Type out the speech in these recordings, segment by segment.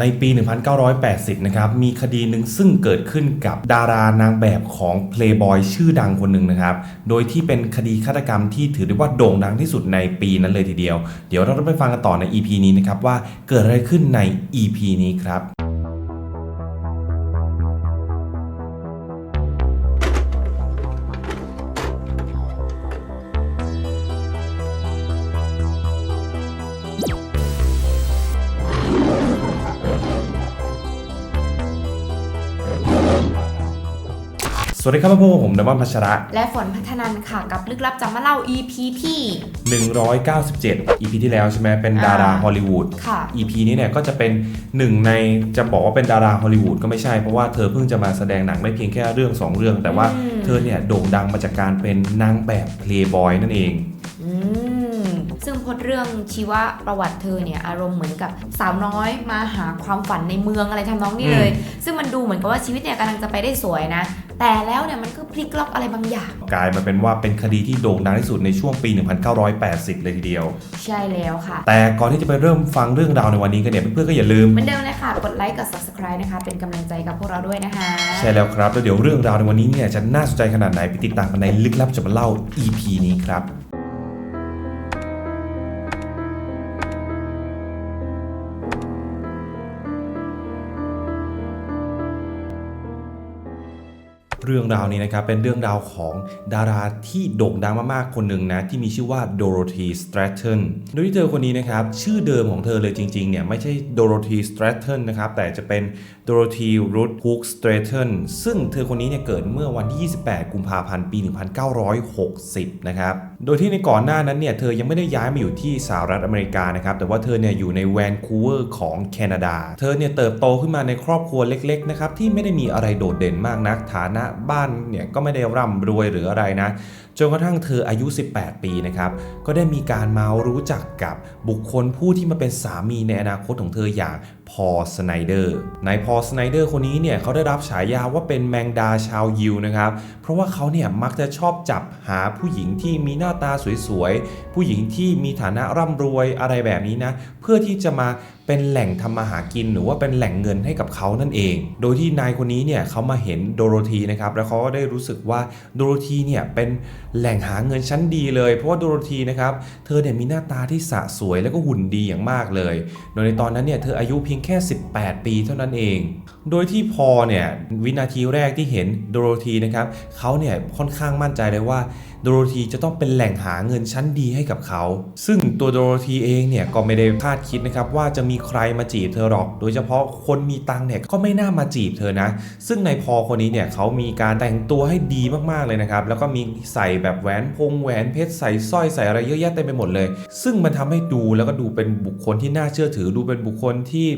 ในปี 1980 นะครับ มีคดีหนึ่งซึ่งเกิดขึ้นกับดารานางแบบของ Playboy ชื่อดังคนหนึ่งนะครับ โดยที่เป็นคดีฆาตกรรมที่ถือได้ว่าโด่งดังที่สุดในปีนั้นเลยทีเดียว เดี๋ยวเราไปฟังกันต่อใน EP นี้นะครับว่าเกิดอะไรขึ้นใน EP นี้ครับ สวัสดีครับพวกบผมดมอนพัชระ และฝนพัฒนันค่ะกับลึกลับจำมาเล่า EP ที่ 197 EP ที่แล้วใช่ไหมเป็นดาราอ่าฮอลลีวูด ค่ะ EP นี้เนี่ยก็จะเป็นหนึ่งในจะบอกว่าเป็นดาราฮอลลีวูดก็ไม่ใช่เพราะว่าเธอเพิ่งจะมาแสดงหนังได้เพียงแค่เรื่อง 2 เรื่อง แต่ว่าอืมเธอเนี่ยโด่งดังมาจากการเป็นนางแบบเพลย์บอยนั่นเอง อืม ซึ่งพล็อดเรื่องชีวประวัติเธอเนี่ยอารมณ์เหมือนกับสาวน้อยมาหาความฝันในเมืองอะไรทำนองนี้เลย ซึ่งมันดูเหมือนกับว่าชีวิตเนี่ยกำลังจะไปได้สวยนะ แต่แล้วเนี่ยมันก็พลิกล็อกอะไรบางอย่าง กลายมาเป็นว่าเป็นคดีที่โด่งดังที่สุดในช่วงปี 1980 เลยทีเดียว ใช่แล้วค่ะ แต่ก่อนที่จะไปเริ่มฟังเรื่องราวในวันนี้กันเนี่ยเพื่อนๆก็อย่าลืมเหมือนเดิมเลยค่ะกดไลค์กด subscribe นะคะเป็นกำลังใจกับพวกเราด้วยนะคะ ใช่แล้วครับแล้วเดี๋ยวเรื่องราวในวันนี้เนี่ยจะน่าสนใจขนาดไหนไปติดตามกันในลึกลับจะมาเล่า EP นี้ครับ เรื่องราวนี้นะครับเป็นเรื่องราวของดาราที่โด่งดังมากๆ คนหนึ่งนะที่มีชื่อว่าโดโรธีสแตร t ันโดยที่เธอคนนี้นะครับชื่อเดิมของเธอเลยจริงๆเนี่ยไม่ใช่โดโรธีสแตร t ันนะครับแต่จะเป็นโดโรธีรูทฮุกสเตร t ันซึ่งเธอคนนี้เนี่ยเกิดเมื่อวันที่ 28 กุมภาพันธ์ปี 1960 นะครับโดยที่ในก่อนหน้านั้นเนี่ยเธอยังไม่ได้ย้ายมาอยู่ที่สหรัฐอเมริกานะครับแต่ว่าเธอเนี่ยอยู่ในแวนคูเวอร์ของแคนาดา เธอเนี่ยเติบโตขึ้นมาในครอบครัวเล็กๆนะครับที่ไม่ได้มีอะไรโดดเด่นมากนักฐานะบ้านเนี่ยก็ไม่ได้ร่ำรวยหรืออะไรนะ จนกระทั่งเธออายุ 18 ปีนะครับ ก็ได้มีการเมารู้จักกับบุคคลผู้ที่มาเป็นสามีในอนาคตของเธออย่าง พอสไนเดอร์นายพอสไนเดอร์คนนี้เนี่ยเขาได้รับฉายาว่าเป็นแมงดาชาวยิวนะครับ เพราะว่าเขาเนี่ยมักจะชอบจับหาผู้หญิงที่มีหน้าตาสวยๆ ผู้หญิงที่มีฐานะร่ำรวยอะไรแบบนี้นะ เพื่อที่จะมาเป็นแหล่งทำมาหากินหรือว่าเป็นแหล่งเงินให้กับเขานั่นเอง โดยที่นายคนนี้เนี่ยเขามาเห็นโดโรธีนะครับแล้วเขาก็ได้รู้สึกว่าโดโรธีเนี่ยเป็นแหล่งหาเงินชั้นดีเลย เพราะว่าโดโรธีนะครับเธอเนี่ยมีหน้าตาที่สะสวยแล้วก็หุ่นดีอย่างมากเลย โดยในตอนนั้นเนี่ยเธออายุเพียงแค่ 18 ปีเท่านั้นเอง โดยที่พอเนี่ยวินาทีแรกที่เห็นโดโรธีนะครับเขาเนี่ยค่อนข้างมั่นใจเลยว่า โดโรธีจะต้องเป็นแหล่งหาเงินชั้นดีให้กับเขา ซึ่งตัวโดโรธีเองเนี่ยก็ไม่ได้คาดคิดนะครับว่าจะมีใครมาจีบเธอหรอก โดยเฉพาะคนมีตังค์เนี่ยก็ไม่น่ามาจีบเธอนะ ซึ่งในพอคนนี้เนี่ยเขามีการแต่งตัวให้ดีมากๆเลยนะครับแล้วก็มีใส่แบบแหวนพงแหวนเพชรใส่สร้อยใส่อะไรเยอะแยะเต็มไปหมดเลย ซึ่งมันทำให้ดูแล้วก็ดูเป็นบุคคลที่น่าเชื่อถือ ดูเป็นบุคคลที่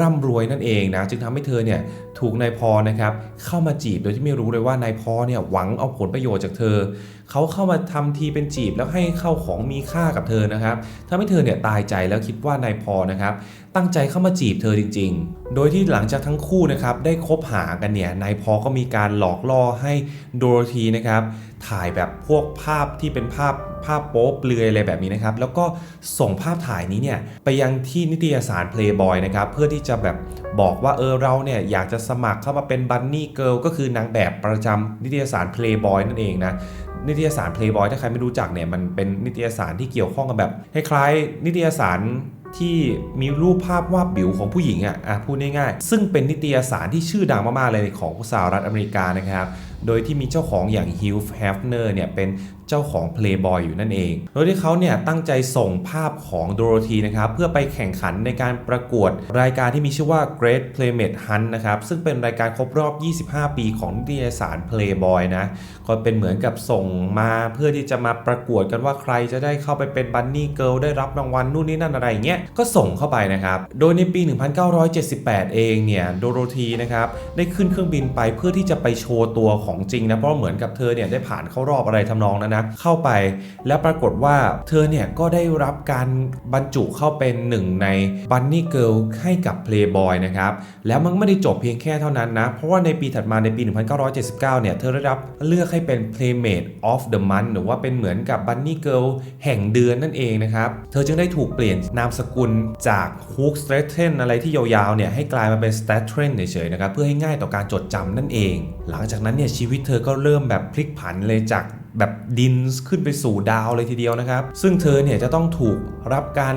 ร่ำรวยนั่นเองนะจึงทำให้เธอเนี่ยถูกนายพอนะครับเข้ามาจีบโดยที่ไม่รู้เลยว่านายพอเนี่ยหวังเอาผลประโยชน์จากเธอ เขาเข้ามาทำทีเป็นจีบแล้วให้เข้าของมีค่ากับเธอนะครับทำให้เธอเนี่ยตายใจแล้วคิดว่านายพอนะครับตั้งใจเข้ามาจีบเธอจริง ๆ โดยที่หลังจากทั้งคู่นะครับได้คบหากันเนี่ยนายพอก็มีการหลอกล่อให้โดโรธีนะครับถ่ายแบบพวกภาพที่เป็นภาพภาพโป๊เปลือยอะไรแบบนี้นะครับ แล้วก็ส่งภาพถ่ายนี้เนี่ยไปยังที่นิตยสาร Playboy นะครับ เพื่อที่จะแบบบอกว่าเออเราเนี่ยอยากจะสมัครเข้ามาเป็นบันนี่เกิลก็คือนางแบบประจำนิตยสาร Playboy นั่นเองนะ นิตยสาร Playboy ถ้าใครไม่รู้จักเนี่ยมันเป็นนิตยสารที่เกี่ยวข้องกับแบบคล้ายๆนิตยสารที่มีรูปภาพวาดบิวของผู้หญิงอะอะพูดง่ายๆ ซึ่งเป็นนิตยสารที่ชื่อดังมากๆเลยของสหรัฐอเมริกานะครับ โดยที่มีเจ้าของอย่างฮิวฟ์แฮฟเนอร์เนี่ยเป็น เจ้าของ Playboy อยู่นั่นเอง โดยที่เขาเนี่ยตั้งใจส่งภาพของโดโรธีนะครับเพื่อไปแข่งขันในการประกวดรายการที่มีชื่อว่า Great Playmate Hunt นะครับซึ่งเป็นรายการครบรอบ 25 ปีของนิตยสาร Playboy นะก็เป็นเหมือนกับส่งมาเพื่อที่จะมาประกวดกันว่าใครจะได้เข้าไปเป็นบันนี่เกิลได้รับรางวัลนู่นนี่นั่นอะไรเงี้ยก็ส่งเข้าไปนะครับ โดยในปี 1978 เองเนี่ยโดโรธีนะครับได้ขึ้นเครื่องบินไปเพื่อที่จะไปโชว์ตัวของของจริงนะเพราะเหมือนกับเธอเนี่ยได้ผ่านเข้ารอบอะไรทำนองนั้นนะเข้าไปแล้วปรากฏว่าเธอเนี่ยก็ได้รับการบรรจุเข้าเป็นหนึ่งในบันนี่เกิลให้กับ Playboy นะครับแล้วมันไม่ได้จบเพียงแค่เท่านั้นนะ เพราะว่าในปีถัดมาในปี 1979 เนี่ย เธอได้รับเลือกให้เป็น Playmate of the Month หรือว่าเป็นเหมือนกับ Bunny Girl แห่งเดือนนั่นเองนะครับ เธอจึงได้ถูกเปลี่ยนนามสกุลจาก Hook Stratten อะไรที่ยาวๆเนี่ยให้กลายมาเป็น s t r a t e n เฉยๆนะครับเพื่อให้ง่ายต่อการจดจำนั่นเอง หลังจากนั้นเนี่ยชีวิตเธอก็เริ่มแบบพลิกผันเลยจาก แบบดินขึ้นไปสู่ดาวเลยทีเดียวนะครับ ซึ่งเธอเนี่ยจะต้องถูกรับการ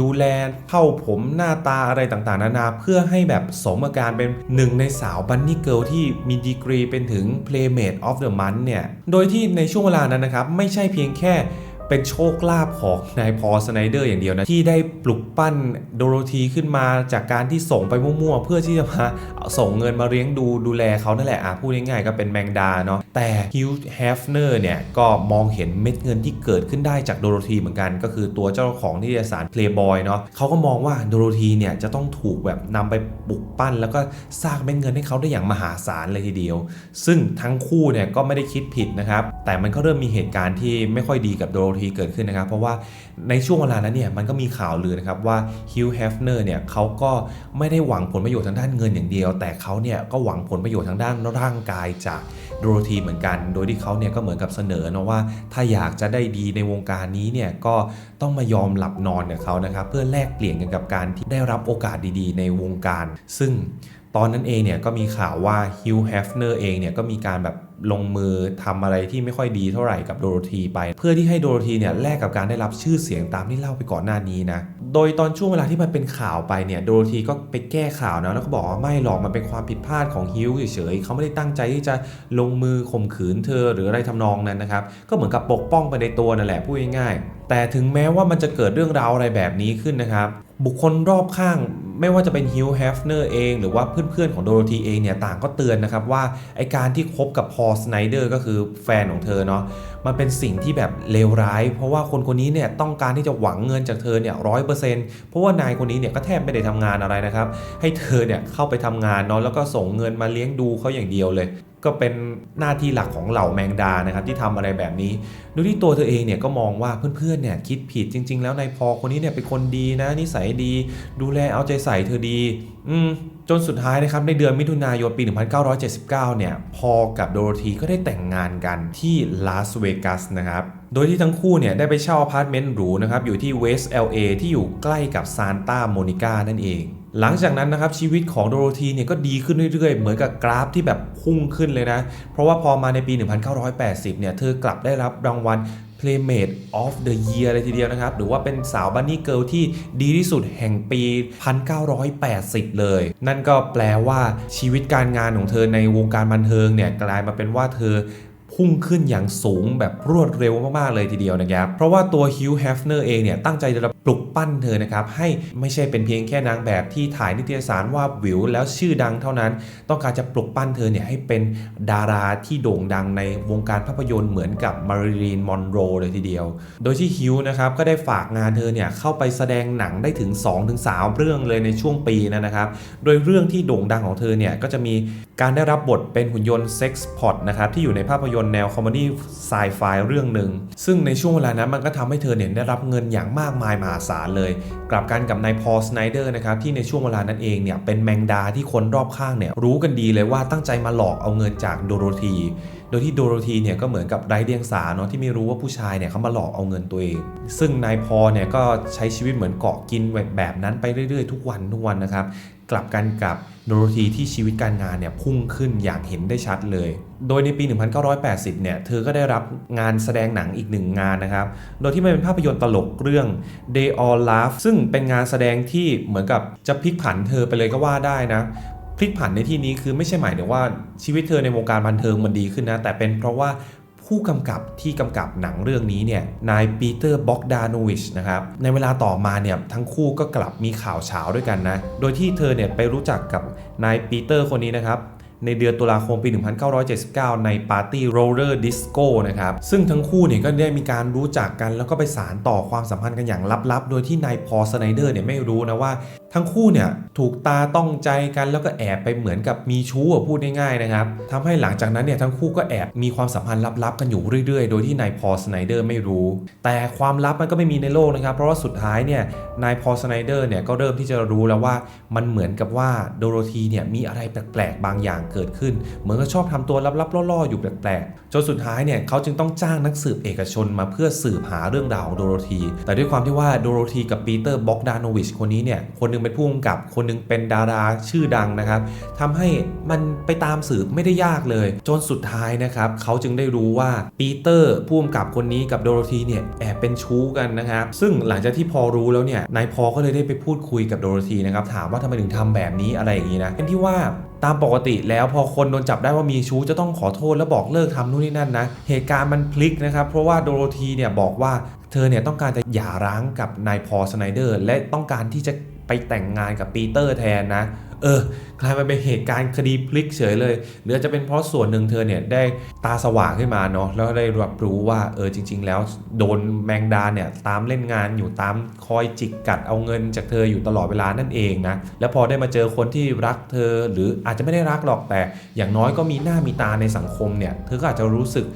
ดูแลเผ้าผมหน้าตาอะไรต่างๆ นานาเพื่อให้แบบสมการเป็นหนึ่งในสาวบันนี่เกิลที่มีดีกรีเป็นถึง Playmate of the Month เนี่ย โดยที่ในช่วงเวลานั้นนะครับ ไม่ใช่เพียงแค่ เป็นโชคลาภของนายพอสไนเดอร์อย่างเดียวนะ ที่ได้ปลุกปั้นโดโรธีขึ้นมาจากการที่ส่งไปมั่วๆ เพื่อที่จะมาส่งเงินมาเลี้ยงดูดูแลเขานั่นแหละอะพูดง่ายๆก็เป็นแมงดาเนาะแต่ฮิวจ์แฮฟเนอร์เนี่ย ก็มองเห็นเม็ดเงินที่เกิดขึ้นได้จากโดโรธีเหมือนกัน ก็คือตัวเจ้าของนิตยสาร Playboy เนาะเขาก็มองว่าโดโรธีเนี่ยจะต้องถูกแบบนำไปปลุกปั้น แล้วก็สร้างเม็ดเงินให้เขาได้อย่างมหาศาลเลยทีเดียว ซึ่งทั้งคู่เนี่ยก็ไม่ได้คิดผิดนะครับแต่มันก็เริ่มมีเหตุการณ์ที่ไม่ค่อยดีกับโดโรธีเกิดขึ้นนะครับ เพราะว่าในช่วงเวลานั้นเนี่ยมันก็มีข่าวลือนะครับว่าฮิวแฮฟเนอร์เนี่ยเขาก็ไม่ได้หวังผลประโยชน์ทางด้านเงินอย่างเดียว แต่เขาเนี่ยก็หวังผลประโยชน์ทางด้านร่างกายจากโดโรธีเหมือนกัน โดยที่เขาเนี่ยก็เหมือนกับเสนอนะว่า ถ้าอยากจะได้ดีในวงการนี้เนี่ยก็ต้องมายอมหลับนอนกับเขานะครับเพื่อแลกเปลี่ยนกันกับการที่ได้รับโอกาสดีๆ ในวงการ ซึ่งตอนนั้นเองเนี่ยก็มีข่าวว่าฮิวแฮฟเนอร์เองเนี่ยก็มีการแบบ ลงมือทำอะไรที่ไม่ค่อยดีเท่าไหร่กับโดโรธีไป เพื่อที่ให้โดโรธีเนี่ยแลกกับการได้รับชื่อเสียงตามที่เล่าไปก่อนหน้านี้นะ โดยตอนช่วงเวลาที่มันเป็นข่าวไปเนี่ยโดโรธีก็ไปแก้ข่าวนะแล้วก็บอกว่าไม่หรอกมันเป็นความผิดพลาดของฮิวเฉยๆเขาไม่ได้ตั้งใจที่จะลงมือข่มขืนเธอหรืออะไรทำนองนั้นนะครับก็เหมือนกับปกป้องไปในตัวนั่นแหละพูดง่ายๆ แต่ถึงแม้ว่ามันจะเกิดเรื่องราวอะไรแบบนี้ขึ้นนะครับ บุคคลรอบข้างไม่ว่าจะเป็นฮิวแฮฟเนอร์เอง หรือว่าเพื่อนๆของโดโรธีเองเนี่ยต่างก็เตือนนะครับว่าไอการที่คบกับพอลสไนเดอร์ก็คือแฟนของเธอเนาะมันเป็นสิ่งที่แบบเลวร้าย เพราะว่าคนคนนี้เนี่ยต้องการที่จะหวังเงินจากเธอเนี่ยร้อยเปอร์เซ็นต์เพราะว่านายคนนี้เนี่ยก็แทบไม่ได้ทำงานอะไรนะครับให้เธอเนี่ยเข้าไปทำงานเนาะแล้วก็ส่งเงินมาเลี้ยงดูเขาอย่างเดียวเลย ก็เป็นหน้าที่หลักของเหล่าแมงดานะครับที่ทำอะไรแบบนี้ โดยที่ตัวเธอเองเนี่ยก็มองว่าเพื่อนๆเนี่ยคิดผิดจริง ๆ แล้วนายพอคนนี้เนี่ยเป็นคนดีนะนิสัยดี ดูแลเอาใจใส่เธอดี อืมจนสุดท้ายนะครับในเดือนมิถุนายนปี 1979 เนี่ยพอกับโดโรธีก็ได้แต่งงานกันที่ลาสเวกัสนะครับโดยที่ทั้งคู่เนี่ยได้ไปเช่าอพาร์ตเมนต์หรูนะครับอยู่ที่เวสต์ LA ที่อยู่ใกล้กับซานตาโมนิกานั่นเอง หลังจากนั้นนะครับชีวิตของโดโรธีเนี่ยก็ดีขึ้นเรื่อยๆ เหมือนกับกราฟที่แบบพุ่งขึ้นเลยนะ เพราะว่าพอมาในปี 1980 เนี่ย เธอกลับได้รับรางวัล Playmate of the Year เลยทีเดียวนะครับ หรือว่าเป็นสาวบันนี่เกิลที่ดีที่สุดแห่งปี 1980 เลย นั่นก็แปลว่าชีวิตการงานของเธอในวงการบันเทิงเนี่ยกลายมาเป็นว่าเธอ พุ่งขึ้นอย่างสูงแบบรวดเร็วมากๆเลยทีเดียวนะครับ เพราะว่าตัวฮิวแฮฟเนอร์เองเนี่ยตั้งใจจะปลุกปั้นเธอนะครับ ให้ไม่ใช่เป็นเพียงแค่นางแบบที่ถ่ายนิตยสารว่าวิวแล้วชื่อดังเท่านั้น ต้องการจะปลุกปั้นเธอเนี่ยให้เป็นดาราที่โด่งดังในวงการภาพยนตร์เหมือนกับมาริลีนมอนโรเลยทีเดียว โดยที่ฮิวนะครับก็ได้ฝากงานเธอเนี่ยเข้าไปแสดงหนังได้ถึง 2-3 เรื่องเลยในช่วงปีนั้นนะครับ โดยเรื่องที่โด่งดังของเธอเนี่ยก็จะมีการได้รับบทเป็นหุ่นยนต์เซ็กซ์พอดนะครับที่อยู่ในภาพยนตร์แนวคอมเมดี้ไซไฟเรื่องหนึ่ง ซึ่งในช่วงเวลานั้นมันก็ทำให้เธอเนี่ยได้รับเงินอย่างมากมายมหาศาลเลย กลับกันกับนายพอลสไนเดอร์นะครับที่ในช่วงเวลานั้นเองเนี่ยเป็นแมงดาที่คนรอบข้างเนี่ยรู้กันดีเลยว่าตั้งใจมาหลอกเอาเงินจากโดโรธีโดยที่โดโรธีเนี่ยก็เหมือนกับไร้เดียงสาเนาะที่ไม่รู้ว่าผู้ชายเนี่ยเขามาหลอกเอาเงินตัวเอง ซึ่งนายพอเนี่ยก็ใช้ชีวิตเหมือนเกาะกินแบบนั้นไปเรื่อยๆ ทุกวันทุกวันนะครับ กลับกันกับโดโรธีที่ชีวิตการงานเนี่ยพุ่งขึ้นอย่างเห็นได้ชัดเลย โดยในปี 1980 เนี่ย เธอก็ได้รับงานแสดงหนังอีกหนึ่งงานนะครับ โดยที่มันเป็นภาพยนตร์ตลกเรื่อง They All Laugh ซึ่งเป็นงานแสดงที่เหมือนกับจะพลิกผันเธอไปเลยก็ว่าได้นะพลิกผันในที่นี้คือไม่ใช่หมายถึงว่าชีวิตเธอในวงการบันเทิงมันดีขึ้นนะ แต่เป็นเพราะว่า ผู้กำกับที่กำกับหนังเรื่องนี้เนี่ยนายปีเตอร์บ็อกดานวิชนะครับในเวลาต่อมาเนี่ยทั้งคู่ก็กลับมีข่าวเช้าด้วยกันนะ โดยที่เธอเนี่ยไปรู้จักกับนายปีเตอร์คนนี้นะครับในเดือนตุลาคมปี 1979 ในปาร์ตี้โรลเลอร์ดิสโก้นะครับ ซึ่งทั้งคู่เนี่ยก็ได้มีการรู้จักกัน แล้วก็ไปสารต่อความสัมพันธ์กันอย่างลับๆ โดยที่นายพอสไนเดอร์เนี่ยไม่รู้นะว่าทั้งคู่เนี่ยถูกตาต้องใจกันแล้วก็แอบไปเหมือนกับมีชู้อะพูดง่ายๆนะครับทำให้หลังจากนั้นเนี่ยทั้งคู่ก็แอบมีความสัมพันธ์ลับๆกันอยู่เรื่อยๆ โดยที่นายพอสไนเดอร์ไม่รู้ แต่ความลับมันก็ไม่มีในโลกนะครับ เพราะว่าสุดท้ายเนี่ยนายพอสไนเดอร์เนี่ยก็เริ่มที่จะรู้แล้วว่ามันเหมือนกับว่าโดโรธีเนี่ยมีอะไรแปลกๆ บางอย่างเกิดขึ้น เหมือนกับชอบทำตัวลับๆล่อๆอยู่แปลกๆจนสุดท้ายเนี่ยเขาจึงต้องจ้างนักสืบเอกชนมาเพื่อสืบหาเรื่องราวของโดโรธีแต่ด้วยความที่ว่าโดโรธีกับปีเตอร์บ็อกดานวิชคนนี้เนี่ยคนนึงเป็นผู้กำกับ คนหนึงเป็นดาราชื่อดังนะครับทำให้มันไปตามสืบไม่ได้ยากเลย จนสุดท้ายนะครับเขาจึงได้รู้ว่าปีเตอร์ผู้กำกับคนนี้กับโดโรธีเนี่ยแอบเป็นชู้กันนะครับ ซึ่งหลังจากที่พอรู้แล้วเนี่ยนายพอก็เลยได้ไปพูดคุยกับโดโรธีนะครับถามว่าทำไมถึงทำแบบนี้อะไรอย่างนี้นะเป็นที่ว่าตามปกติแล้วพอคนโดนจับได้ว่ามีชู้จะต้องขอโทษและบอกเลิกทำนู่นนี่นั่นนะ เหตุการณ์มันพลิกนะครับ เพราะว่าโดโรธีเนี่ยบอกว่าเธอเนี่ยต้องการจะหย่าร้างกับนายพอสไนเดอร์ และต้องการที่จะ ไปแต่งงานกับปีเตอร์แทนนะ เออกลายมาเป็นเหตุการณ์คดีพลิกเฉยเลยหรือจะเป็นเพราะส่วนหนึ่งเธอเนี่ยได้ตาสว่างขึ้นมาเนาะแล้วได้รับรู้ว่าเออจริง ๆ แล้วโดนแมงดาเนี่ยตามเล่นงานอยู่ตามคอยจิกกัดเอาเงินจากเธออยู่ตลอดเวลานั่นเองนะแล้วพอได้มาเจอคนที่รักเธอหรืออาจจะไม่ได้รักหรอกแต่ อย่างน้อยก็มีหน้ามีตาในสังคมเนี่ยเธอก็อาจจะรู้สึก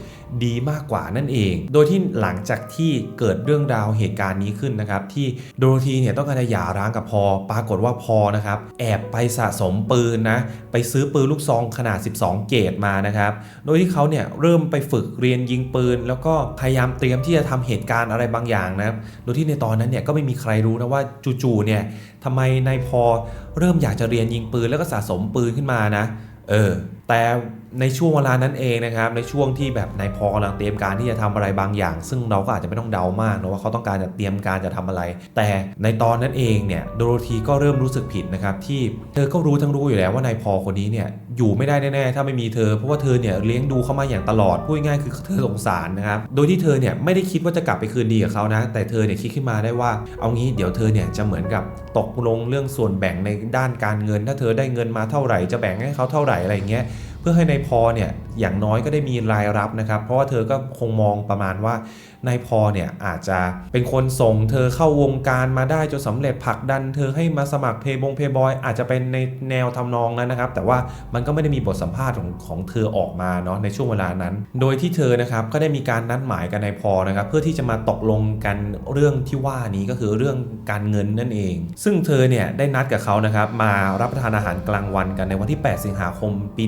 ดีมากกว่านั่นเอง โดยที่หลังจากที่เกิดเรื่องราวเหตุการณ์นี้ขึ้นนะครับ ที่โดโรธีเนี่ยต้องการจะหย่าร้างกับพอ ปรากฏว่าพอนะครับ แอบไปสะสมปืนนะ ไปซื้อปืนลูกซองขนาด 12 เกรดมานะครับ โดยที่เขาเนี่ยเริ่มไปฝึกเรียนยิงปืน แล้วก็พยายามเตรียมที่จะทำเหตุการณ์อะไรบางอย่างนะครับ โดยที่ในตอนนั้นเนี่ยก็ไม่มีใครรู้นะว่าจู่ๆเนี่ยทำไมนายพอเริ่มอยากจะเรียนยิงปืนแล้วก็สะสมปืนขึ้นมานะ เออแต่ในช่วงเวลานั้นเองนะครับ ในช่วงที่แบบนายพอกำลังเตรียมการที่จะทำอะไรบางอย่าง ซึ่งเราก็อาจจะไม่ต้องเดามากนะว่าเขาต้องการจะเตรียมการจะทำอะไร แต่ในตอนนั้นเองเนี่ยโดโรธีก็เริ่มรู้สึกผิดนะครับที่เธอก็รู้ทั้งรู้อยู่แล้วว่านายพอคนนี้เนี่ยอยู่ไม่ได้แน่ๆถ้าไม่มีเธอ เพราะว่าเธอเนี่ยเลี้ยงดูเขามาอย่างตลอดพูดง่ายๆคือเธอสงสารนะครับโดยที่เธอเนี่ยไม่ได้คิดว่าจะกลับไปคืนดีกับเขานะ แต่เธอเนี่ยคิดขึ้นมาได้ว่า เอางี้เดี๋ยวเธอเนี่ยจะเหมือนกับตกลงเรื่องส่วนแบ่งในด้านการเงิน ถ้าเธอได้เงินมาเท่าไหร่จะแบ่งให้เขาเท่าไหร่อะไรอย่างเงี้ย เพื่อให้นายพอเนี่ยอย่างน้อยก็ได้มีรายรับนะครับ เพราะว่าเธอก็คงมองประมาณว่า นายพอเนี่ยอาจจะเป็นคนส่งเธอเข้าวงการมาได้จนสำเร็จผลักดัน เธอให้มาสมัครเพย์บงเพย์บอยอาจจะเป็นในแนวทำนองนั้นนะครับ แต่ว่ามันก็ไม่ได้มีบทสัมภาษณ์ของของเธอออกมาเนาะในช่วงเวลานั้น โดยที่เธอนะครับก็ได้มีการนัดหมายกับนายพอนะครับเพื่อที่จะมาตกลงกันเรื่องที่ว่านี้ก็คือเรื่องการเงินนั่นเอง ซึ่งเธอเนี่ยได้นัดกับเขานะครับมารับประทานอาหารกลางวันกันในวันที่ 8 สิงหาคม ปี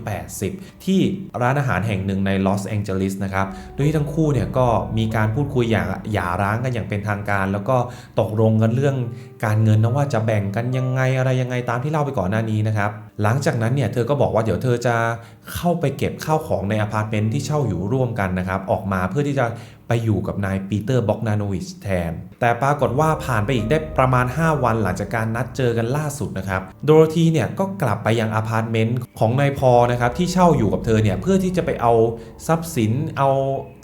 1980 ที่ร้านอาหารแห่งหนึ่งในลอสแองเจลิสนะครับโดยที่ทั้งคู่เนี่ยก็มีการพูดคุยอย่างหย่าร้างกันอย่างเป็นทางการ แล้วก็ตกลงกันเรื่องการเงินนะว่าจะแบ่งกันยังไงอะไรยังไงตามที่เล่าไปก่อนหน้านี้นะครับ หลังจากนั้นเนี่ยเธอก็บอกว่าเดี๋ยวเธอจะเข้าไปเก็บข้าวของในอพาร์ตเมนต์ที่เช่าอยู่ร่วมกันนะครับ ออกมาเพื่อที่จะ ไปอยู่กับนายปีเตอร์บ็อกนาโนวิชแทน แต่ปรากฏว่าผ่านไปอีกได้ประมาณ 5 วันหลังจากการนัดเจอกันล่าสุดนะครับ โดโรธีเนี่ยก็กลับไปยังอพาร์ตเมนต์ของนายพอนะครับที่เช่าอยู่กับเธอเนี่ยเพื่อที่จะไปเอาทรัพย์สินเอา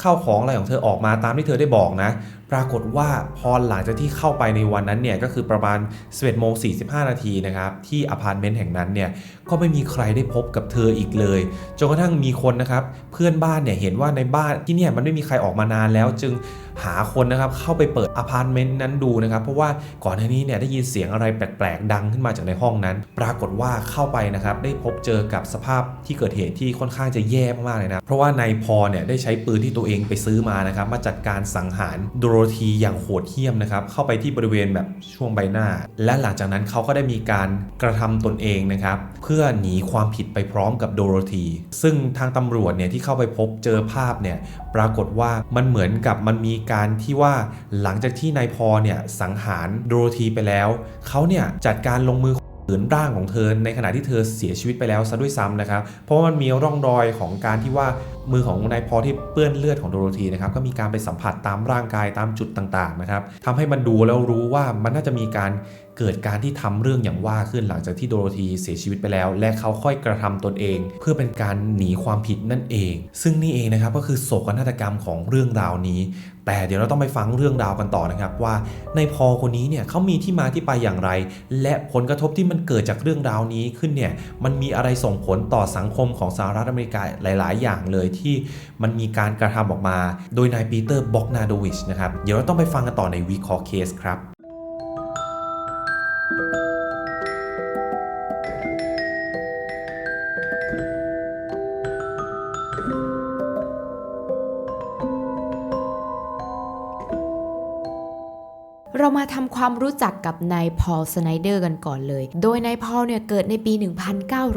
เข้าของอะไรของเธอออกมาตามที่เธอได้บอกนะ ปรากฏว่าพอหลังจากที่เข้าไปในวันนั้นเนี่ยก็คือประมาณ 11โมง45 นาทีนะครับที่อพาร์ตเมนต์แห่งนั้นเนี่ยก็ไม่มีใครได้พบกับเธออีกเลยจนกระทั่งมีคนนะครับเพื่อนบ้านเนี่ยเห็นว่าในบ้านที่เนี่ยมันไม่มีใครออกมานานแล้ว จึงหาคนนะครับเข้าไปเปิดอพาร์ตเมนต์นั้นดูนะครับเพราะว่าก่อนหน้านี้เนี่ยได้ยินเสียงอะไรแปลกๆ ดังขึ้นมาจากในห้องนั้น ปรากฏว่าเข้าไปนะครับได้พบเจอกับสภาพที่เกิดเหตุที่ค่อนข้างจะแย่มากเลยนะเพราะว่านายพอเนี่ยได้ใช้ปืนที่ตัวเองไปซื้อมานะครับมาจัดการสังหารโดรธีอย่างโหดเหี้ยมนะครับเข้าไปที่บริเวณแบบช่วงใบหน้า และหลังจากนั้นเขาก็ได้มีการกระทำตนเองนะครับเพื่อหนีความผิดไปพร้อมกับโดโรธี ซึ่งทางตำรวจเนี่ยที่เข้าไปพบเจอภาพเนี่ยปรากฏว่ามันเหมือนกับมันมีการที่ว่าหลังจากที่นายพอเนี่ยสังหารโดโรธีไปแล้วเขาเนี่ยจัดการลงมือ ขืนร่างของเธอในขณะที่เธอเสียชีวิตไปแล้วซะด้วยซ้ำนะครับ เพราะว่ามันมีร่องรอยของการที่ว่ามือของนายพอที่เปื้อนเลือดของโดโรธีนะครับก็มีการไปสัมผัสตามร่างกายตามจุดต่างๆนะครับทำให้มันดูแล้วรู้ว่ามันน่าจะมีการเกิดการที่ทำเรื่องอย่างว่าขึ้นหลังจากที่โดโรธีเสียชีวิตไปแล้ว และเขาค่อยกระทำตนเอง เพื่อเป็นการหนีความผิดนั่นเอง ซึ่งนี่เองนะครับก็คือโศกนาฏกรรมของเรื่องราวนี้ แต่เดี๋ยวเราต้องไปฟังเรื่องราวกันต่อนะครับว่าในพอคนนี้เนี่ยเขามีที่มาที่ไปอย่างไร และผลกระทบที่มันเกิดจากเรื่องราวนี้ขึ้นเนี่ยมันมีอะไรส่งผลต่อสังคมของสหรัฐอเมริกาหลาย ๆ อย่างเลยที่มันมีการกระทำออกมา โดยนายปีเตอร์บ็อกนาโดวิชนะครับเดี๋ยวเราต้องไปฟังกันต่อในวีคอเคสครับ มาทำความรู้จักกับนายพอลสไนเดอร์กันก่อนเลย โดยนายพอลเนี่ยเกิดในปี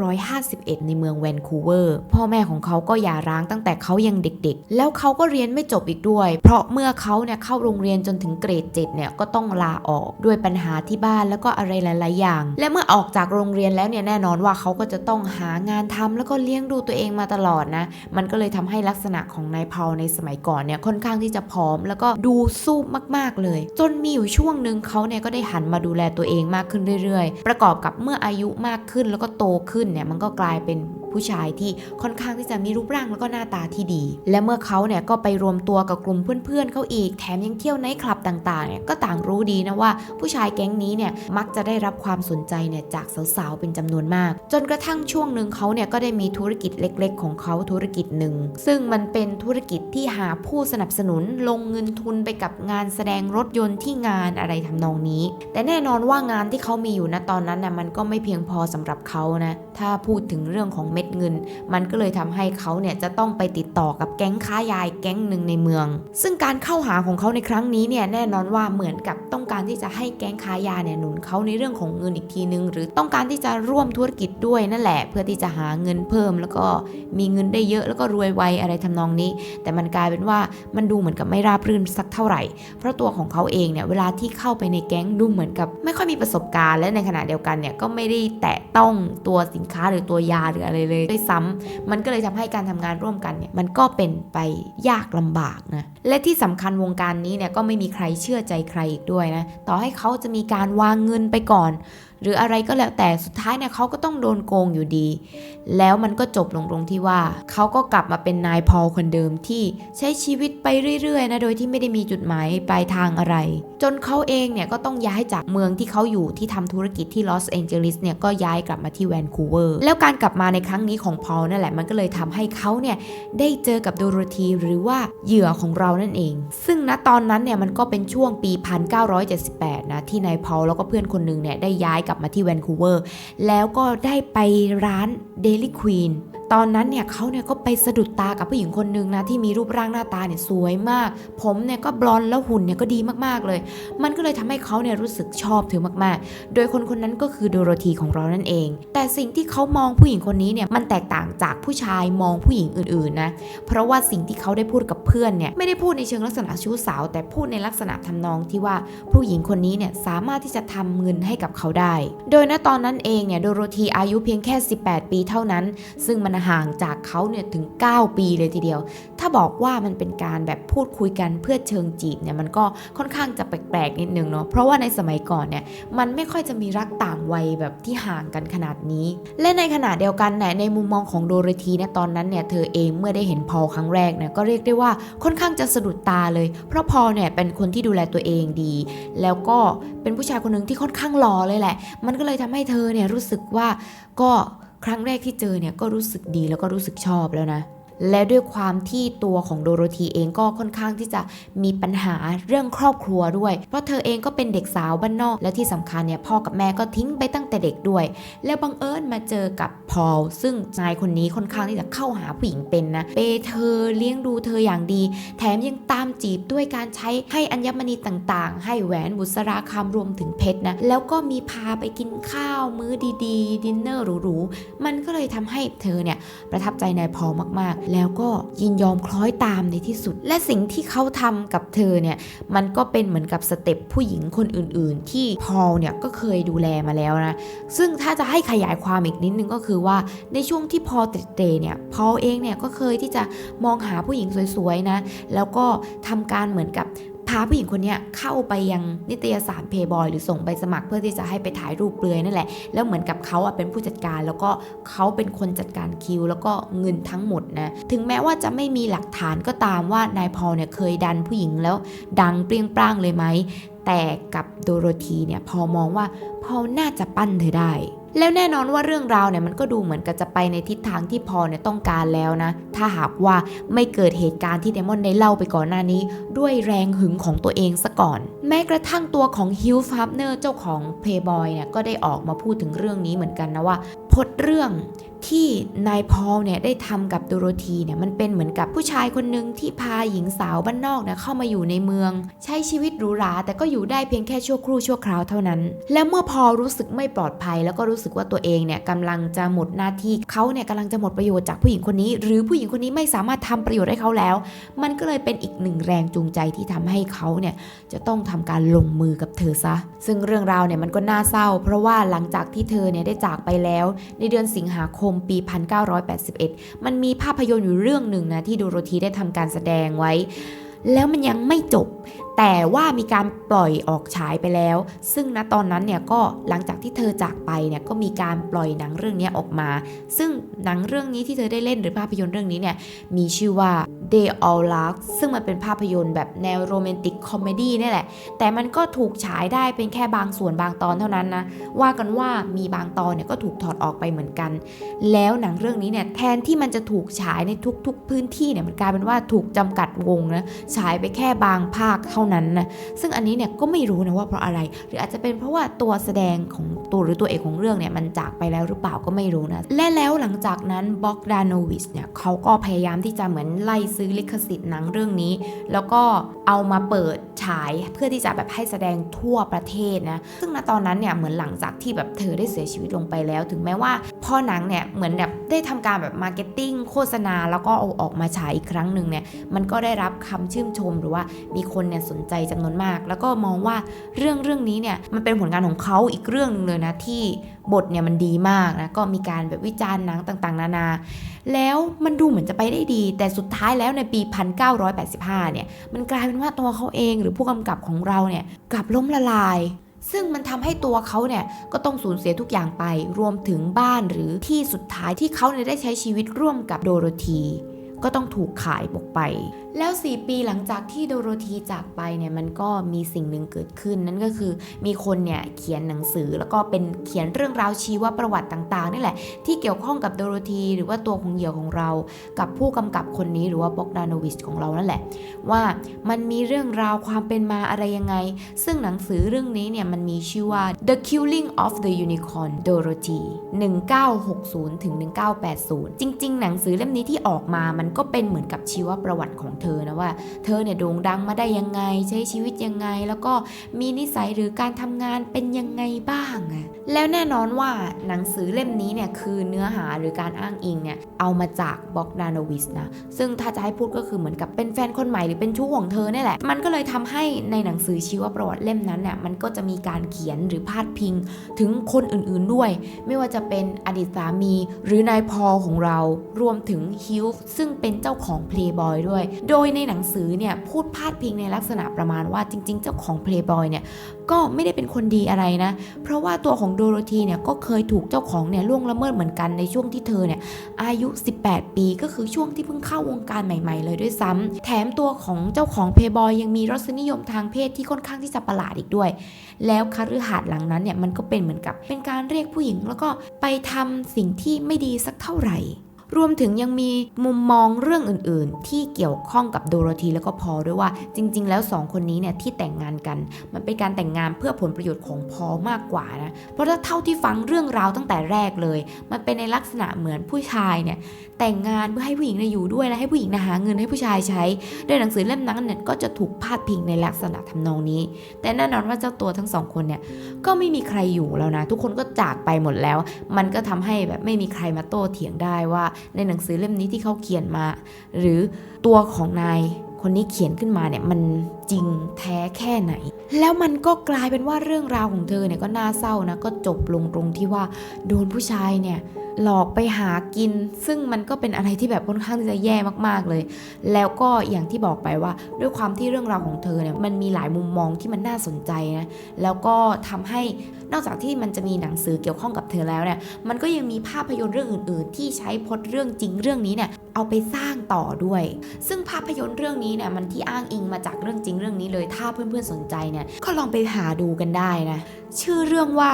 1951 ในเมืองแวนคูเวอร์ พ่อแม่ของเขาก็หย่าร้างตั้งแต่เขายังเด็กๆ แล้วเขาก็เรียนไม่จบอีกด้วย เพราะเมื่อเขาเนี่ยเข้าโรงเรียนจนถึงเกรด7เนี่ยก็ต้องลาออกด้วยปัญหาที่บ้านแล้วก็อะไรหลายๆอย่าง และเมื่อออกจากโรงเรียนแล้วเนี่ยแน่นอนว่าเขาก็จะต้องหางานทำแล้วก็เลี้ยงดูตัวเองมาตลอดนะ มันก็เลยทำให้ลักษณะของนายพอลในสมัยก่อนเนี่ยค่อนข้างที่จะผอม แล้วก็ดูสู้มากๆเลย จนมีอยู่ช่วงวงหนึ่งเขาเนี่ยก็ได้หันมาดูแลตัวเองมากขึ้นเรื่อยๆ ประกอบกับเมื่ออายุมากขึ้นแล้วก็โตขึ้นเนี่ยมันก็กลายเป็นผู้ชายที่ค่อนข้างที่จะมีรูปร่างแล้วก็หน้าตาที่ดี และเมื่อเขาเนี่ยก็ไปรวมตัวกับกลุ่มเพื่อนๆเขาอีกแถมยังเที่ยวไนท์คลับต่างๆเนี่ยก็ต่างรู้ดีนะว่าผู้ชายแก๊งนี้เนี่ยมักจะได้รับความสนใจเนี่ยจากสาวๆเป็นจำนวนมาก จนกระทั่งช่วงหนึ่งเขาเนี่ยก็ได้มีธุรกิจเล็ก ๆ ของเขาธุรกิจหนึ่ง ซึ่งมันเป็นธุรกิจที่หาผู้สนับสนุนลงเงินทุนไปกับงานแสดงรถยนต์ที่งานอะไรทำนองนี้ แต่แน่นอนว่างานที่เขามีอยู่ณตอนนั้นน่ะมันก็ไม่เพียงพอสำหรับเขานะถ้าพูดถึงเรื่องของเม็ดเงิน มันก็เลยทำให้เขาเนี่ยจะต้องไปติดต่อกับแก๊งค้ายายแก๊งหนึ่งในเมือง ซึ่งการเข้าหาของเขาในครั้งนี้เนี่ยแน่นอนว่าเหมือนกับต้องการที่จะให้แก๊งค้ายาเนี่ยหนุนเขาในเรื่องของเงินอีกทีนึง หรือต้องการที่จะร่วมธุรกิจด้วยนั่นแหละ เพื่อที่จะหาเงินเพิ่ม แล้วก็มีเงินได้เยอะแล้วก็รวยไวอะไรทำนองนี้ แต่มันกลายเป็นว่ามันดูเหมือนกับไม่ราบรื่นสักเท่าไหร่ เพราะตัวของเขาเองเนี่ยเวลาที่เข้าไปในแก๊งดูเหมือนกับไม่ค่อยมีประสบการณ์และในขณะเดียวกันเนี่ยก็ไม่ได้แตะต้องตัวสินค้าหรือตัวยาหรืออะไรเลยด้วยซ้ำมันก็เลยทำให้การทำงานร่วมกันเนี่ยมันก็เป็นไปยากลำบากนะและที่สำคัญวงการนี้เนี่ยก็ไม่มีใครเชื่อใจใครอีกด้วยนะต่อให้เขาจะมีการวางเงินไปก่อนหรืออะไรก็แล้วแต่สุดท้ายเนี่ยเขาก็ต้องโดนโกงอยู่ดี แล้วมันก็จบลงตรงที่ว่า เขาก็กลับมาเป็นนายพอลคนเดิมที่ใช้ชีวิตไปเรื่อยๆนะโดยที่ไม่ได้มีจุดหมายปลายทางอะไร จนเขาเองเนี่ยก็ต้องย้ายจากเมืองที่เขาอยู่ที่ทำธุรกิจที่ลอสแองเจลิสเนี่ยก็ย้ายกลับมาที่แวนคูเวอร์แล้วการกลับมาในครั้งนี้ของพอลนั่นแหละมันก็เลยทำให้เขาเนี่ยได้เจอกับโดโรธีหรือว่าเหยื่อของเรานั่นเอง ซึ่งณตอนนั้นเนี่ยมันก็เป็นช่วงปี 1978 นะที่นายพอลแล้วก็เพื่อนคนหนึ่งเนี่ยได้ย้ายกลับมาที่แวนคูเวอร์แล้วก็ได้ไปร้าน Daily Queen ตอนนั้นเนี่ยเขาเนี่ยก็ไปสะดุดตากับผู้หญิงคนหนึ่งนะที่มีรูปร่างหน้าตาเนี่ยสวยมาก ผมเนี่ยก็บลอนด์แล้วหุ่นเนี่ยก็ดีมากๆเลย มันก็เลยทำให้เขาเนี่ยรู้สึกชอบเธอมากๆ โดยคนคนนั้นก็คือโดโรธีของเรานั่นเอง แต่สิ่งที่เขามองผู้หญิงคนนี้เนี่ยมันแตกต่างจากผู้ชายมองผู้หญิงอื่นๆนะเพราะว่าสิ่งที่เขาได้พูดกับเพื่อนเนี่ยไม่ได้พูดในเชิงลักษณะชู้สาว แต่พูดในลักษณะทำนองที่ว่าผู้หญิงคนนี้เนี่ยสามารถที่จะทำเงินให้กับเขาได้ โดยณตอนนั้นเองเนี่ยโดโรธีอายุเพียงแค่ 18 ปีเท่านั้น ซึ่งมันห่างจากเขาเนี่ยถึง 9 ปีเลยทีเดียว ถ้าบอกว่ามันเป็นการแบบพูดคุยกันเพื่อเชิงจีบเนี่ยมันก็ค่อนข้างจะแปลกๆนิดนึงเนาะเพราะว่าในสมัยก่อนเนี่ยมันไม่ค่อยจะมีรักต่างวัยแบบที่ห่างกันขนาดนี้ และในขณะเดียวกันเนี่ยในมุมมองของโดโรธีเนี่ยตอนนั้นเนี่ยเธอเองเมื่อได้เห็นพอครั้งแรกเนี่ยก็เรียกได้ว่าค่อนข้างจะสะดุดตาเลย เพราะพอเนี่ยเป็นคนที่ดูแลตัวเองดี แล้วก็เป็นผู้ชายคนหนึ่งที่ค่อนข้างหล่อเลยแหละ มันก็เลยทำให้เธอเนี่ยรู้สึกว่าก็ ครั้งแรกที่เจอเนี่ยก็รู้สึกดีแล้วก็รู้สึกชอบแล้วนะ และด้วยความที่ตัวของโดโรธีเองก็ค่อนข้างที่จะมีปัญหาเรื่องครอบครัวด้วย เพราะเธอเองก็เป็นเด็กสาวบ้านนอก และที่สำคัญเนี่ยพ่อกับแม่ก็ทิ้งไปตั้งแต่เด็กด้วย แล้วบังเอิญมาเจอกับพอลซึ่งชายคนนี้ค่อนข้างที่จะเข้าหาผู้หญิงเป็นนะเปเธอเลี้ยงดูเธออย่างดี แถมยังตามจีบด้วยการใช้ให้อัญมณีต่างๆ ให้แหวนบุษราคำรวมถึงเพชรนะแล้วก็มีพาไปกินข้าวมื้อดีๆดินเนอร์หรูๆมันก็เลยทำให้เธอเนี่ยประทับใจนายพอลมากๆแล้วก็ยินยอมคล้อยตามในที่สุด และสิ่งที่เขาทำกับเธอเนี่ยมันก็เป็นเหมือนกับสเต็ปผู้หญิงคนอื่น ๆ ที่พอลเนี่ยก็เคยดูแลมาแล้วนะซึ่งถ้าจะให้ขยายความอีกนิดนึงก็คือว่าในช่วงที่พอลเตะๆเนี่ยพอลเองเนี่ยก็เคยที่จะมองหาผู้หญิงสวยๆนะแล้วก็ทำการเหมือนกับ พาผู้หญิงคนนี้เข้าไปยังนิตยสารเพย์บอยหรือส่งใบสมัครเพื่อที่จะให้ไปถ่ายรูปเปลือยนั่นแหละ แล้วเหมือนกับเขาอะเป็นผู้จัดการ แล้วก็เขาเป็นคนจัดการคิว แล้วก็เงินทั้งหมดนะถึงแม้ว่าจะไม่มีหลักฐานก็ตามว่านายพอลเนี่ยเคยดันผู้หญิงแล้วดังเปรี้ยงปร้างเลยไหมแต่กับโดโรธีเนี่ยพอมองว่าพอลน่าจะปั้นเธอได้ แล้วแน่นอนว่าเรื่องราวเนี่ยมันก็ดูเหมือนกับจะไปในทิศทางที่พอเนี่ยต้องการแล้วนะ ถ้าหากว่าไม่เกิดเหตุการณ์ที่เดมอนได้เล่าไปก่อนหน้านี้ ด้วยแรงหึงของตัวเองซะก่อน แม้กระทั่งตัวของฮิลฟาร์เนอร์เจ้าของเพย์บอยเนี่ยก็ได้ออกมาพูดถึงเรื่องนี้เหมือนกันนะว่า พดเรื่องที่นายพอลเนี่ยได้ทำกับโดโรธีเนี่ยมันเป็นเหมือนกับผู้ชายคนหนึ่งที่พาหญิงสาวบ้านนอกเนี่ยเข้ามาอยู่ในเมือง ใช้ชีวิตหรูหราแต่ก็อยู่ได้เพียงแค่ชั่วครู่ชั่วคราวเท่านั้น แล้วเมื่อพอรู้สึกไม่ปลอดภัย แล้วก็รู้สึกว่าตัวเองเนี่ยกำลังจะหมดหน้าที่เขาเนี่ยกำลังจะหมดประโยชน์จากผู้หญิงคนนี้ หรือผู้หญิงคนนี้ไม่สามารถทำประโยชน์ให้เขาแล้ว มันก็เลยเป็นอีกหนึ่งแรงจูงใจที่ทำให้เขาเนี่ยจะต้องทำการลงมือกับเธอซะ ซึ่งเรื่องราวเนี่ยมันก็น่าเศร้า เพราะว่าหลังจากที่เธอเนี่ยได้จากไปแล้วในเดือนสิงหาคมปี 1981 มันมีภาพยนตร์อยู่เรื่องหนึ่งนะที่โดโรธีได้ทำการแสดงไว้ แล้วมันยังไม่จบ แต่ว่ามีการปล่อยออกฉายไปแล้ว ซึ่งณตอนนั้นเนี่ยก็หลังจากที่เธอจากไปเนี่ยก็มีการปล่อยหนังเรื่องนี้ออกมา ซึ่งหนังเรื่องนี้ที่เธอได้เล่นหรือภาพยนตร์เรื่องนี้เนี่ยมีชื่อว่า They All Luck ซึ่งมันเป็นภาพยนตร์แบบแนวโรแมนติกคอมเมดี้นี่แหละ แต่มันก็ถูกฉายได้เป็นแค่บางส่วนบางตอนเท่านั้นนะ ว่ากันว่ามีบางตอนเนี่ยก็ถูกถอดออกไปเหมือนกัน แล้วหนังเรื่องนี้เนี่ยแทนที่มันจะถูกฉายในทุกๆพื้นที่เนี่ยมันกลายเป็นว่าถูกจำกัดวงนะฉายไปแค่บางภาคเท่านั้นนะซึ่งอันนี้เนี่ยก็ไม่รู้นะว่าเพราะอะไร หรืออาจจะเป็นเพราะว่าตัวแสดงของตัวหรือตัวเอกของเรื่องเนี่ยมันจากไปแล้วหรือเปล่าก็ไม่รู้นะและแล้วหลังจากนั้นบ็อกดานอวิชเนี่ยเขาก็พยายามที่จะเหมือนไล่ซื้อลิขสิทธิ์หนังเรื่องนี้ แล้วก็เอามาเปิดฉายเพื่อที่จะแบบให้แสดงทั่วประเทศนะซึ่งณตอนนั้นเนี่ยเหมือนหลังจากที่แบบเธอได้เสียชีวิตลงไปแล้ว ถึงแม้ว่าพ่อหนังเนี่ยเหมือนแบบได้ทำการแบบมาร์เก็ตติ้งโฆษณา แล้วก็เอาออกมาฉายอีกครั้งหนึ่งเนี่ยมันก็ได้รับคำชื่นชมหรือว่ามีคนเนี่ยสนใจจำนวนมาก แล้วก็มองว่าเรื่องเรื่องนี้เนี่ยมันเป็นผลงานของเขาอีกเรื่องหนึงเลยนะที่บทเนี่ยมันดีมากนะก็มีการแบบวิจารณ์หนังต่างๆ นานา แล้วมันดูเหมือนจะไปได้ดี แต่สุดท้ายแล้วในปี 1985 เนี่ยมันกลายเป็นว่าตัวเขาเองหรือผู้กำกับของเราเนี่ยกลับล้มละลายซึ่งมันทำให้ตัวเขาเนี่ยก็ต้องสูญเสียทุกอย่างไป รวมถึงบ้านหรือที่สุดท้ายที่เขาเนี่ยได้ใช้ชีวิตร่วมกับโดโรธี ก็ต้องถูกขายออกไป แล้ว 4 ปีหลังจากที่โดโรธีจากไปเนี่ยมันก็มีสิ่งหนึ่งเกิดขึ้น นั่นก็คือมีคนเนี่ยเขียนหนังสือแล้วก็เป็นเขียนเรื่องราวชีวประวัติต่างๆนี่แหละ ที่เกี่ยวข้องกับโดโรธีหรือว่าตัวของเหยื่อของเรา กับผู้กำกับคนนี้หรือว่าบ็อกดานอวิชของเรานั่นแหละ ว่ามันมีเรื่องราวความเป็นมาอะไรยังไง ซึ่งหนังสือเรื่องนี้เนี่ยมันมีชื่อว่า The Killing of the Unicorn Dorothy 1960ถึง1980 จริง ๆ หนังสือเล่มนี้ที่ออกมามันก็เป็นเหมือนกับชีวประวัติของเธอนะว่า เธอเนี่ยโด่งดังมาได้ยังไง ใช้ชีวิตยังไง แล้วก็มีนิสัยหรือการทำงานเป็นยังไงบ้างอะแล้วแน่นอนว่าหนังสือเล่มนี้เนี่ยคือเนื้อหาหรือการอ้างอิงเนี่ยเอามาจากบ็อกดานอวิสนะซึ่งถ้าจะให้พูดก็คือเหมือนกับเป็นแฟนคนใหม่หรือเป็นชู้ของเธอเนี่ยแหละ มันก็เลยทำให้ในหนังสือชีวประวัติเล่มนั้นเนี่ยมันก็จะมีการเขียนหรือพาดพิงถึงคนอื่นๆด้วย ไม่ว่าจะเป็นอดีตสามีหรือนายพอของเรารวมถึงฮิลฟ์ซึ่งเป็นเจ้าของ Playboy ด้วย โดยในหนังสือเนี่ยพูดพาดพิงในลักษณะประมาณว่าจริง ๆ เจ้าของ Playboy เนี่ยก็ไม่ได้เป็นคนดีอะไรนะ เพราะว่าตัวของโดโรธีเนี่ยก็เคยถูกเจ้าของเนี่ยล่วงละเมิดเหมือนกันในช่วงที่เธอเนี่ยอายุ 18 ปีก็คือช่วงที่เพิ่งเข้าวงการใหม่ ๆ เลยด้วยซ้ำแถมตัวของเจ้าของเพย์บอยยังมีรสนิยมทางเพศที่ค่อนข้างที่จะประหลาดอีกด้วย แล้วคฤหาสน์หลังนั้นเนี่ยมันก็เป็นเหมือนกับเป็นการเรียกผู้หญิง แล้วก็ไปทำสิ่งที่ไม่ดีสักเท่าไหร่ รวมถึงยังมีมุมมองเรื่องอื่นๆ ที่เกี่ยวข้องกับโดโรธีแล้วก็พอด้วยว่า จริง ๆ แล้วสองคนนี้เนี่ยที่แต่งงานกัน มันเป็นการแต่งงานเพื่อผลประโยชน์ของพอมากกว่านะเพราะถ้าเท่าที่ฟังเรื่องราวตั้งแต่แรกเลย มันเป็นในลักษณะเหมือนผู้ชายเนี่ยแต่งงานเพื่อให้ผู้หญิงเนี่ยอยู่ด้วยและให้ผู้หญิงนะหาเงินให้ผู้ชายใช้ โดยหนังสือเล่มนั้นเนี่ยก็จะถูกพาดพิงในลักษณะทำนองนี้ แต่แน่นอนว่าเจ้าตัวทั้งสองคนเนี่ยก็ไม่มีใครอยู่แล้วนะ ทุกคนก็จากไปหมดแล้ว มันก็ทำให้แบบไม่มีใครมาโต้เถียงได้ว่าในหนังสือเล่มนี้ที่เขาเขียนมา หรือตัวของนายคนนี้เขียนขึ้นมาเนี่ยมันจริงแท้แค่ไหน แล้วมันก็กลายเป็นว่าเรื่องราวของเธอเนี่ยก็น่าเศร้านะก็จบลงตรงที่ว่าโดนผู้ชายเนี่ยหลอกไปหากิน ซึ่งมันก็เป็นอะไรที่แบบค่อนข้างจะแย่มากๆเลย แล้วก็อย่างที่บอกไปว่า ด้วยความที่เรื่องราวของเธอเนี่ยมันมีหลายมุมมองที่มันน่าสนใจนะแล้วก็ทำให้นอกจากที่มันจะมีหนังสือเกี่ยวข้องกับเธอแล้วเนี่ยมันก็ยังมีภาพยนตร์เรื่องอื่น ๆ ที่ใช้พล็อตเรื่องจริงเรื่องนี้เนี่ยเอาไปสร้างต่อด้วย ซึ่งภาพยนตร์เรื่องนี้เนี่ยมันที่อ้างอิงมาจากเรื่องจริงเรื่องนี้เลยถ้าเพื่อนๆสนใจเนี่ยก็ลองไปหาดูกันได้นะ ชื่อเรื่องว่า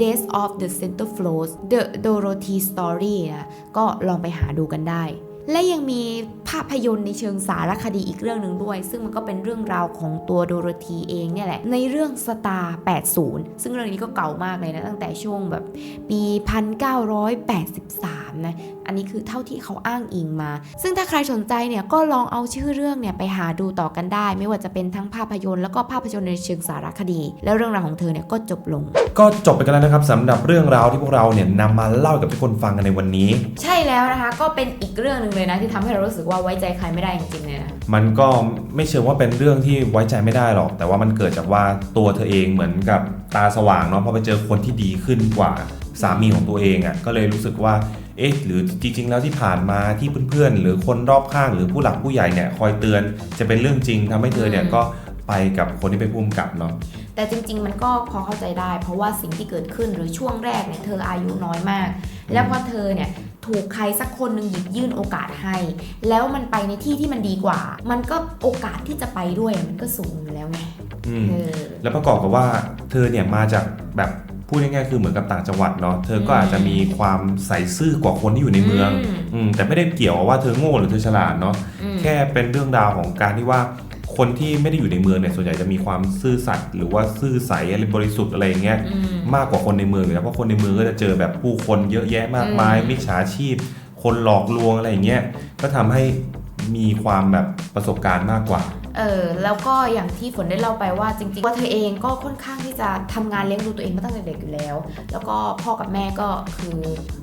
Days of the Center Flows The Dorothy Story นะก็ลองไปหาดูกันได้และยังมีภาพยนตร์ในเชิงสารคดีอีกเรื่องหนึ่งด้วย ซึ่งมันก็เป็นเรื่องราวของตัวโดโรธีเองเนี่ยแหละ ในเรื่อง Star 80 ซึ่งเรื่องนี้ก็เก่ามากเลยนะ ตั้งแต่ช่วงแบบปี 1983 นะอันนี้คือเท่าที่เขาอ้างอิงมา ซึ่งถ้าใครสนใจเนี่ยก็ลองเอาชื่อเรื่องเนี่ยไปหาดูต่อกันได้ ไม่ว่าจะเป็นทั้งภาพยนตร์แล้วก็ภาพยนตร์ในเชิงสารคดี แล้วเรื่องราวของเธอเนี่ยก็จบลง ก็จบไปกันแล้วนะครับสำหรับเรื่องราวที่พวกเราเนี่ยนำมาเล่าให้กับทุกคนฟังกันในวันนี้ ใช่แล้วนะคะ ก็เป็นอีกเรื่องหนึ่งเลยนะที่ทำให้เรารู้สึกว่าไว้ใจใครไม่ได้จริงๆเลยนะมันก็ไม่เชิงว่าเป็นเรื่องที่ไว้ใจไม่ได้หรอก แต่ว่ามันเกิดจากว่าตัวเธอเองเหมือนกับตาสว่างเนาะพอไปเจอคนที่ดีขึ้นกว่าสามีของตัวเองอะ่ะก็เลยรู้สึกว่า เอ๊ะหรือจริง ๆ แล้วที่ผ่านมาที่เพื่อนๆ หรือคนรอบข้างหรือผู้หลักผู้ใหญ่เนี่ยคอยเตือนจะเป็นเรื่องจริงทำให้เธอเนี่ยอืมก็ไปกับคนที่เป็นผู้กำกับเนาะแต่จริง ๆ มันก็พอเข้าใจได้ เพราะว่าสิ่งที่เกิดขึ้นหรือช่วงแรกเนี่ยเธออายุน้อยมาก แล้วพอเธอเนี่ยถูกใครสักคนหนึ่งหยิบยื่นโอกาสให้ แล้วมันไปในที่ที่มันดีกว่า มันก็โอกาสที่จะไปด้วยมันก็สูงอยู่แล้วไงอืมเออแล้วประกอบกับว่าเธอเนี่ยมาจากแบบ พูดง่ายๆคือเหมือนกับต่างจังหวัดเนาะเธอก็อืมอาจจะมีความใส่ซื่อกว่าคนที่อยู่ในเมืองอืมอืมแต่ไม่ได้เกี่ยวว่าเธอโง่หรือเธอฉลาดเนาะอืมแค่เป็นเรื่องราวของการที่ว่าคนที่ไม่ได้อยู่ในเมืองเนี่ยส่วนใหญ่จะมีความซื่อสัตย์หรือว่าซื่อใสอะไรบริสุทธิ์อะไรอย่างเงี้ยอืมมากกว่าคนในเมืองอยู่แล้วเพราะคนในเมืองก็จะเจอแบบผู้คนเยอะแยะมากมายอืมมิจฉาชีพ คนหลอกลวงอะไรอย่างเงี้ยก็ทำให้มีความแบบประสบการณ์มากกว่า เออแล้วก็อย่างที่ฝนได้เล่าไปว่าจริงๆว่าเธอเองก็ค่อนข้างที่จะทำงานเลี้ยงดูตัวเองมาตั้งแต่เด็กอยู่แล้ว แล้วก็พ่อกับแม่ก็คือ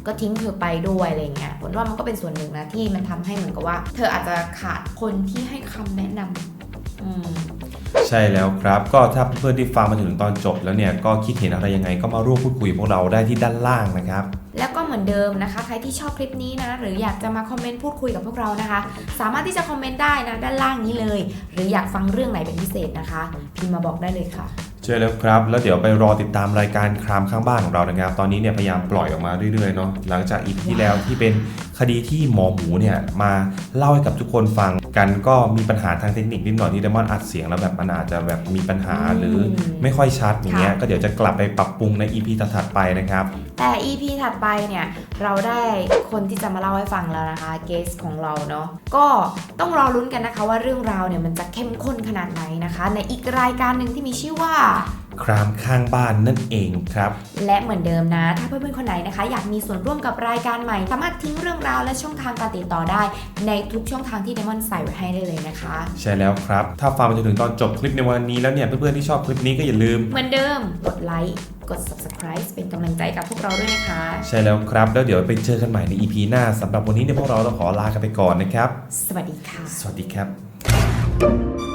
ก็ทิ้งเธอไปด้วยอะไรเงี้ยฝนว่ามันก็เป็นส่วนหนึ่งนะที่มันทำให้เหมือนกับว่า เธออาจจะขาดคนที่ให้คำแนะนำอืมใช่แล้วครับก็ถ้าเพื่อนที่ฟังมาถึงตอนจบแล้วเนี่ยก็คิดเห็นอะไรยังไงก็มาร่วมพูดคุยกับพวกเราได้ที่ด้านล่างนะครับ เหมือนเดิมนะคะ ใครที่ชอบคลิปนี้นะ หรืออยากจะมาคอมเมนต์พูดคุยกับพวกเรานะคะ สามารถที่จะคอมเมนต์ได้นะ ด้านล่างนี้เลย หรืออยากฟังเรื่องไหนเป็นพิเศษนะคะ พิมพ์มาบอกได้เลยค่ะใช่แล้วครับ แล้วเดี๋ยวไปรอติดตามรายการครามข้างบ้านของเรานะครับ ตอนนี้เนี่ยพยายามปล่อยออกมาเรื่อยๆเนาะหลังจากอีพีที่แล้วที่เป็นคดีที่หมอหมูเนี่ยมาเล่าให้กับทุกคนฟัง กันก็มีปัญหาทางเทคนิคนิดหน่อยที่เดมอนอัดเสียงแล้วแบบมันอาจจะแบบมีปัญหาอืมหรือไม่ค่อยชัดอย่างเงี้ยค่ะก็เดี๋ยวจะกลับไปปรับปรุงในอีพีถัดๆไปนะครับ แต่ EP ถัดไปเนี่ยเราได้คนที่จะมาเล่าให้ฟังแล้วนะคะเกสของเราเนาะก็ต้องรอลุ้นกันนะคะว่าเรื่องราวเนี่ยมันจะเข้มข้นขนาดไหนนะคะ ในอีกรายการหนึ่งที่มีชื่อว่า ครามข้างบ้านนั่นเองครับ และเหมือนเดิมนะ ถ้าเพื่อนๆคนไหนนะคะ อยากมีส่วนร่วมกับรายการใหม่ สามารถทิ้งเรื่องราวและช่องทางการติดต่อได้ ในทุกช่องทางที่เดมอนใส่ไว้ให้ได้เลยนะคะ ใช่แล้วครับ ถ้าฟังมาจนถึงตอนจบคลิปในวันนี้แล้วเนี่ยเพื่อนๆที่ชอบคลิปนี้ก็อย่าลืม เหมือนเดิมกดไลค์กด subscribe เป็นกำลังใจกับพวกเราด้วยนะคะ ใช่แล้วครับ แล้วเดี๋ยวไปเจอกันใหม่ใน EP หน้าสำหรับวันนี้เนี่ยพวกเราต้องขอลากันไปก่อนนะครับ สวัสดีค่ะ สวัสดีครับ